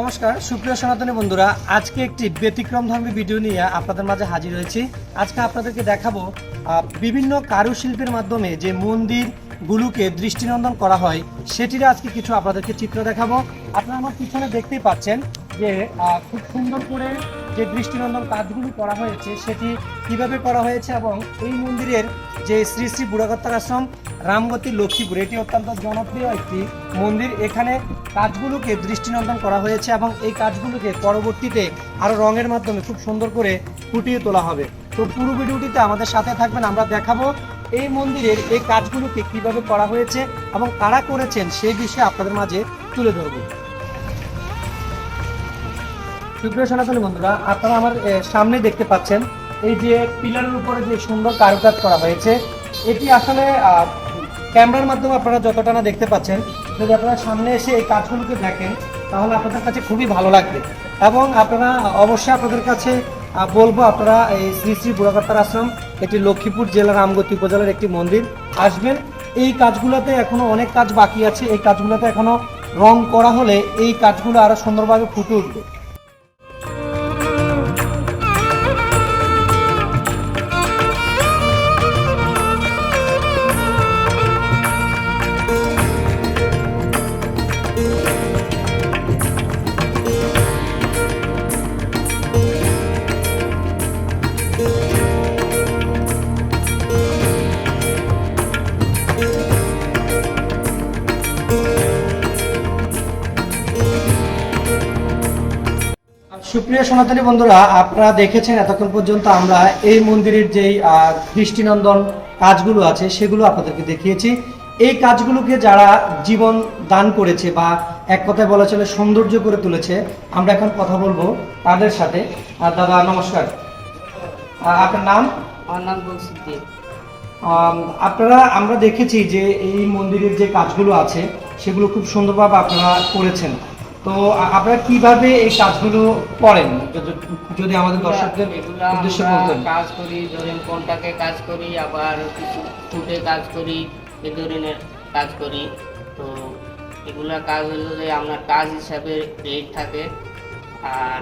নমস্কার, সুপ্রিয় সনাতনী বন্ধুরা, আজকে একটি ব্যতিক্রম ধর্মী ভিডিও নিয়ে আপনাদের মাঝে হাজির হয়েছি। আজকে আপনাদেরকে দেখাবো বিভিন্ন কারুশিল্পের মাধ্যমে যে মন্দিরগুলোকে দৃষ্টিনন্দন করা হয়, সেটির আজকে কিছু আপনাদেরকে চিত্র দেখাবো। আপনারা আমার পিছনে দেখতেই পাচ্ছেন যে খুব সুন্দর করে যে দৃষ্টিনন্দন কাজগুলো করা হয়েছে, সেটি কীভাবে করা হয়েছে এবং এই মন্দিরের যে শ্রী শ্রী বুড়াগত্তার আশ্রম রামগতি লক্ষ্মীপুর। এটি অত্যন্ত জনপ্রিয় একটি মন্দির। এখানে কাজগুলোকে দৃষ্টিনন্দন করা হয়েছে এবং এই কাজগুলোকে পরবর্তীতে আরও রঙের মাধ্যমে খুব সুন্দর করে ফুটিয়ে তোলা হবে। তো পুরো ভিডিওটিতে আমাদের সাথে থাকবেন, আমরা দেখাবো এই মন্দিরের এই কাজগুলোকে কীভাবে করা হয়েছে এবং কারা করেছেন সেই বিষয়ে আপনাদের মাঝে তুলে ধরবো। সুপ্রিয় সনাতনী বন্ধুরা, আপনারা আমার সামনে দেখতে পাচ্ছেন এই যে পিলারের উপরে যে সুন্দর কারুকাজ করা হয়েছে। এটি আসলে ক্যামেরার মাধ্যমে আপনারা যতটা না দেখতে পাচ্ছেন, যদি আপনারা সামনে এসে এই কাজগুলোকে দেখেন, তাহলে আপনাদের কাছে খুবই ভালো লাগবে। এবং আপনারা অবশ্যই আপনাদের কাছে বলব আপনারা এই শ্রী শ্রী বুড়াকাত্তার আশ্রম, এটি লক্ষ্মীপুর জেলার আমগতি উপজেলার একটি মন্দির, আসবেন। এই কাজগুলোতে এখনও অনেক কাজ বাকি আছে। এই কাজগুলোতে এখনও রং করা হলে এই কাজগুলো আরও সুন্দরভাবে ফুটে উঠবে। সুপ্রিয় সনাতনী বন্ধুরা আপনারা দেখেছেন এতক্ষণ পর্যন্ত আমরা এই মন্দিরের যেই দৃষ্টিনন্দন কাজগুলো আছে সেগুলো আপনাদেরকে দেখিয়েছি। এই কাজগুলোকে যারা জীবন দান করেছে বা এক কথায় বলা চলে সৌন্দর্য করে তুলেছে আমরা এখন কথা বলব তাদের সাথে। আর দাদা নমস্কার। আপনার নাম? আমার নাম আপনারা আমরা দেখেছি যে এই মন্দিরের যে কাজগুলো আছে সেগুলো খুব সুন্দরভাবে আপনারা করেছেন। তো আপনারা কীভাবে এই কাজগুলো করেন? যদি- আমাদের দর্শকদের উদ্দেশ্যে বলতেন। কাজ করি ধরেন কোনটাকে কাজ করি আবার কিছু ফুটে কাজ করি এ ধরনের কাজ করি। তো এগুলা কাজ হলো যে আপনার কাজ হিসাবে রেট থাকে আর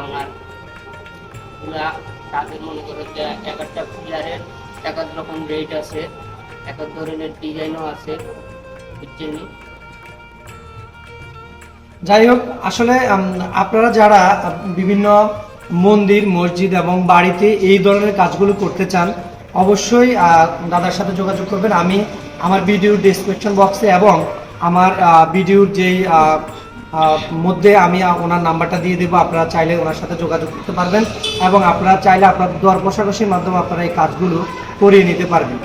আপনার এগুলা কাজের মনে করো যে এক একটা পিলারের এক এক রকম রেট আছে এক এক ধরনের ডিজাইনও আছে বুঝছেন যাই হোক আসলে আপনারা যারা বিভিন্ন মন্দির, মসজিদ এবং বাড়িতে এই ধরনের কাজগুলো করতে চান, অবশ্যই দাদার সাথে যোগাযোগ করবেন। আমি আমার ভিডিওর ডিসক্রিপশন বক্সে এবং আমার ভিডিওর যেই মধ্যে আমি ওনার নাম্বারটা দিয়ে দেবো। আপনারা চাইলে ওনার সাথে যোগাযোগ করতে পারবেন এবং আপনারা চাইলে আপনার দর বসাকষির মাধ্যমে আপনারা এই কাজগুলো করিয়ে নিতে পারবেন।